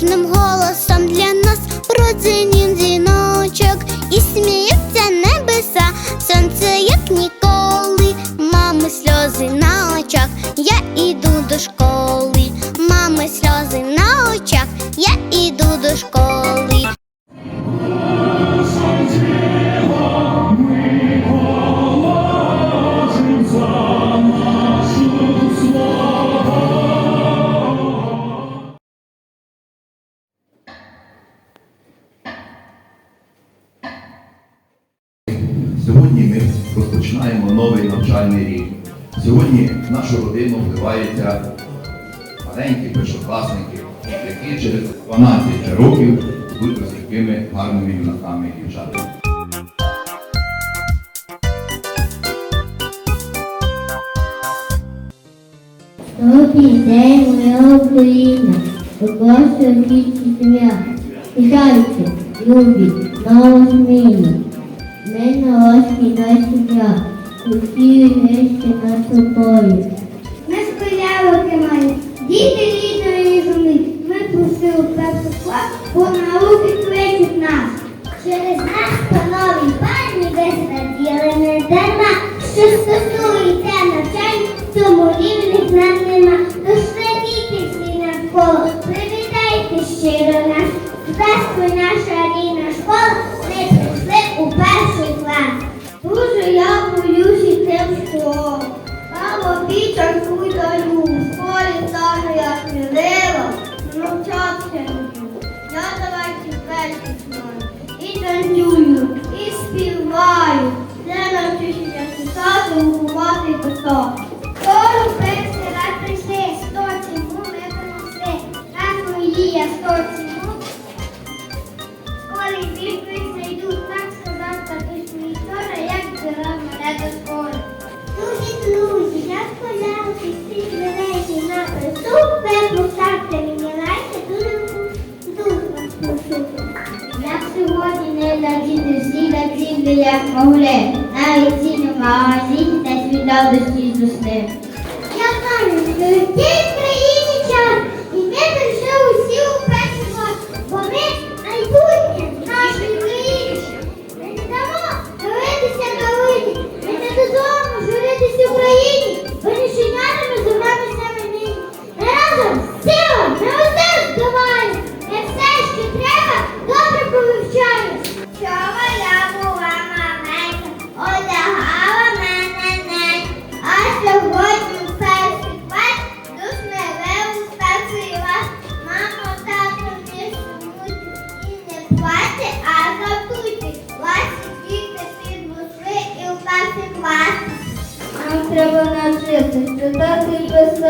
кожним голосом. Розпочинаємо новий навчальний рік. Сьогодні в нашу родину вливаються маленькі першокласники, які через 12 років будуть ось такими гарними юнаками і дівчатами. Добрий день, моя Україна, Богослов вічі свят. Вітайте, любі, нову зміну. На осі на сім'я, усі нижче над собою. Ми спиляли маємо, діти рідної землі. Ми просили перший клас, бо науки кличуть нас. Через нас панові пані висаділи не дарма, що стосується навчань, тому рівних нам нема. Тож діти всі навколо, привітайте щиро нас. Здасть наша я боюсь іти в школу. Мамо, пічанку даю, в школі стану я смілива, навчатися люблю. Я давайте перші знаю. І танцюю, Pierre Moulet, un récit de ma origine, c'est une sorte de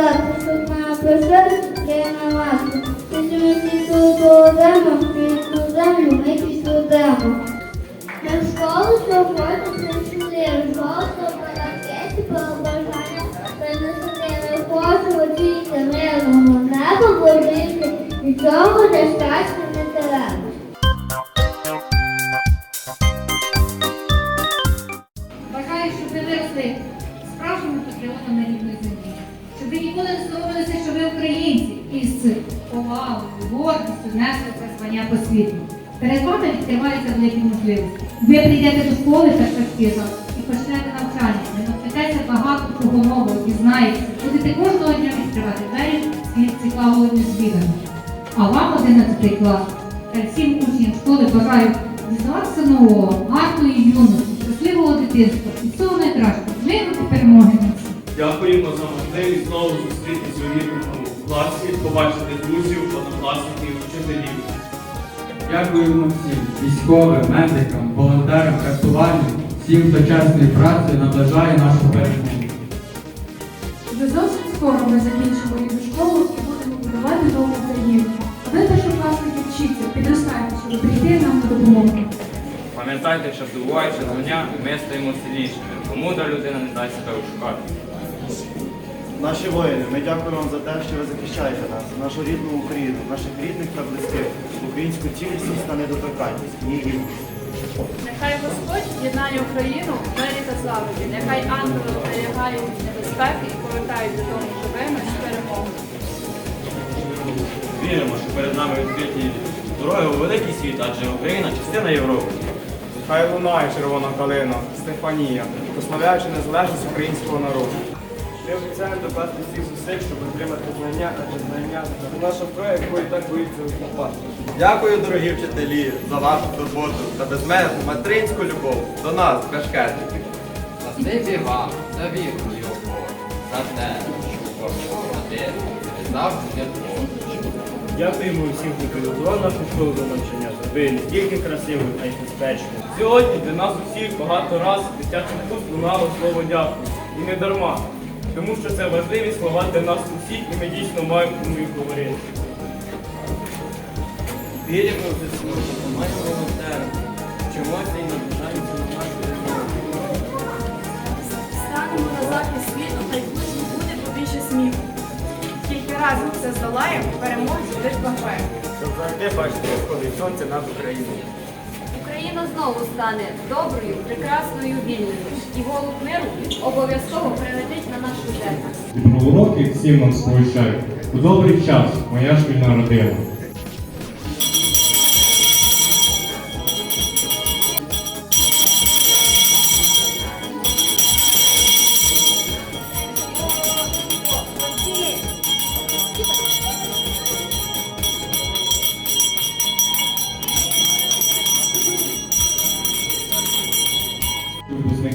і писати, щоб мама писати, я на ласку. Якщо ми всі тут ніколи не соромилися, що ви українці, і з повагою, гордістю несли це по світу. Перед вами відкриваються великі можливості. Ви прийдете до школи перспектива і почнете навчання, ви навчитеся багато чого нового, дізнаєтеся, будете кожного дня відкривати двері в світ цікавого і незвіданого. А вам 11 клас та всім учням школи бажаю дізнаватися нового, гарної юності, щасливого дитинства і всього найкращого, миру та перемоги. Дякуємо за можливість знову зустрітися у рідному класі, побачити друзів, однокласників, вчителів. Дякуємо всім військовим, медикам, волонтерам, рятувальникам, всім, хто чесною працею наближає нашу перемогу. Вже зовсім скоро ми закінчимо рідну школу і будемо будувати нову країну. А ви, першокласники, вчіться, підростайте, щоб прийти нам на допомогу. Пам'ятайте, що здобуваючи знання, ми стаємо сильнішими, бо мудра людина не дасть себе ошукати. Наші воїни, ми дякуємо вам за те, що ви захищаєте нас, нашу рідну Україну, наших рідних та близьких, українську цілісність та недоторканність. Ні, ні. Нехай Господь єднає Україну в мирі та злагоді. Нехай ангели оберігають від небезпеки і повертають додому живими з перемогою. Віримо, що перед нами відкриті дороги у великий світ, адже Україна частина Європи. Хай лунає червона калина, Стефанія, прославляючи незалежність українського народу. Ми обіцяємо докласти всіх зусиль, щоб отримати знання, адже знання це наша зброя, якої так боїться окупант. Дякую, дорогі вчителі, за вашу турботу та безмежну материнську любов до нас, бешкетників. Спасибі вам за віру і за те, що ви завжди творчі. Дякуємо усім, хто підготував нашу школу до навчання. ви не тільки красивою, а й безпечною. Сьогодні для нас усіх багато раз дитячим вуст лунало слово дякую. І не дарма. Тому що це важливі слова для нас усіх, і ми дійсно маємо кому їх говорити. Віримо в ЗСУ, допомагаємо волонтерам, вчимося і наближаємося на нашу державу. Станемо на захист світу, та й пусть буде побільше сміху. Тільки разом все здолаємо, переможемо лиш багаємо. Щоб завжди бачити, як сходить сонце над Україною. Знову стане доброю, прекрасною, вільною. І голуб миру обов'язково прилетить на нашу землю. Від уроки всім нам сповіщають. У добрий час, моя шкільна родина.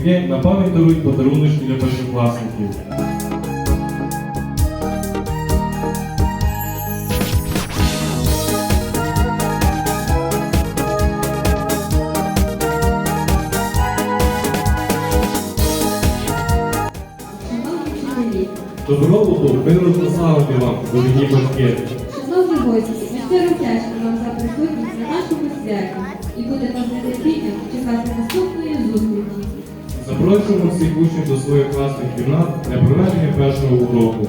Випускники на пам'ять дарують подаруночки для першокласників. Добробуту, миру та слави вам, дорогі батьки! шановні гості, ми щиро вдячні вам за присутність на нашому святі і будемо з нетерпінням чекати наступної зустрічі. Запрошуємо всіх учнів до своїх класних кімнат для проведення першого уроку.